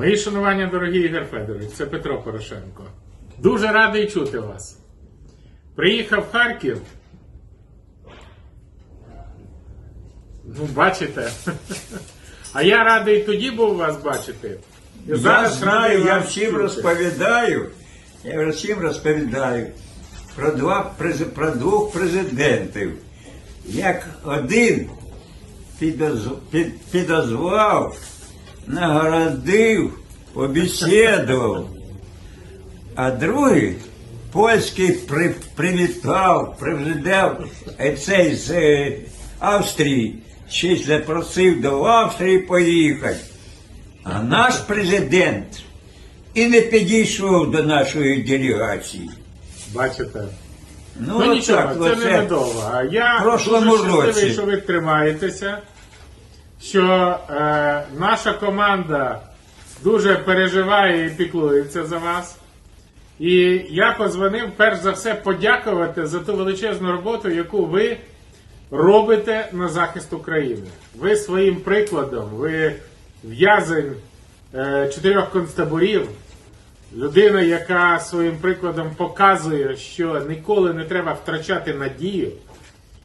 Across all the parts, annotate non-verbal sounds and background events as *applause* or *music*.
Мої шанування, дорогі Ігор Федорович, це Петро Порошенко. Дуже радий чути вас. Приїхав в Харків. Ну, бачите. *laughs* А я радий тоді був вас бачити. І Я радий знаю, я вас всім чути. розповідаю. Я всім розповідаю про два през- про двох президентів. Як один підоз- під- підозвав, нагородив, побесідував, а другий польський при, привітав, президент е, цей з е, Австрії, й запросив до Австрії поїхати. А наш президент і не підійшов до нашої делегації. Бачите. Ну, Ну, нічого, так, це недовго. Я прошлому дуже щасливий, році. що ви тримаєтеся, що е, наша команда дуже переживає і піклується за вас. І я позвонив перш за все подякувати за ту величезну роботу, яку ви робите на захист України. Ви своїм прикладом, ви в'язень е, чотирьох концтаборів, людина, яка своїм прикладом показує, що ніколи не треба втрачати надію.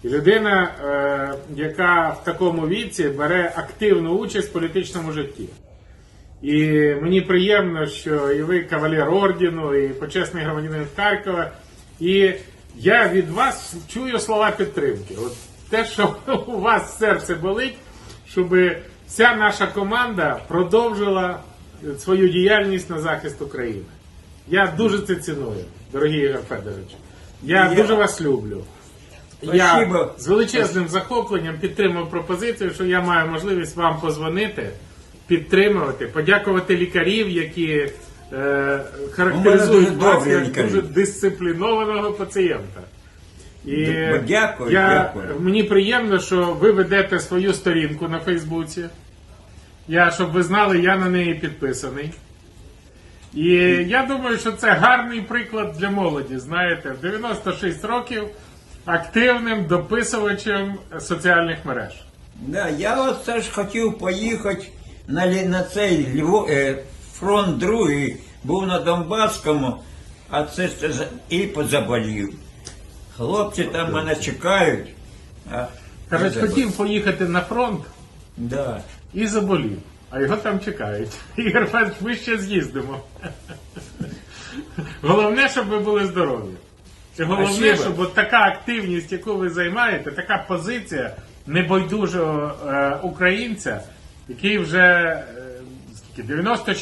І людина, е, яка в такому віці бере активну участь в політичному житті. І мені приємно, що і ви кавалер ордену, і почесний громадянин Харкова. І я від вас чую слова підтримки. От те, що *laughs* у вас серце болить, щоб вся наша команда продовжила свою діяльність на захист України. Я дуже це ціную, дорогі Ігор Федорович. Я, Я- дуже вас люблю. Я з величезним захопленням підтримав пропозицію, що я маю можливість вам позвонити, підтримувати, подякувати лікарів, які е, характеризують вас як дуже дисциплінованого пацієнта. І дякую, я, дякую. Мені приємно, що ви ведете свою сторінку на Фейсбуці. Я, щоб ви знали, я на неї підписаний. І я думаю, що це гарний приклад для молоді. Знаєте, в 96 років активним дописувачем соціальних мереж. Да, я от це ж хотів поїхати на, на цей Льво, е, фронт другий, був на Донбаському, а це і позаболів. Хлопці там мене чекають. А, Кажуть, заболів. хотів поїхати на фронт Да. і заболів, а його там чекають. *laughs* Ігор Федорович, ми ще з'їздимо. *laughs* Головне, щоб ви були здорові. Головне, щоб от така активність, яку ви займаєте, така позиція небайдужого е, українця, який вже е, скільки, 94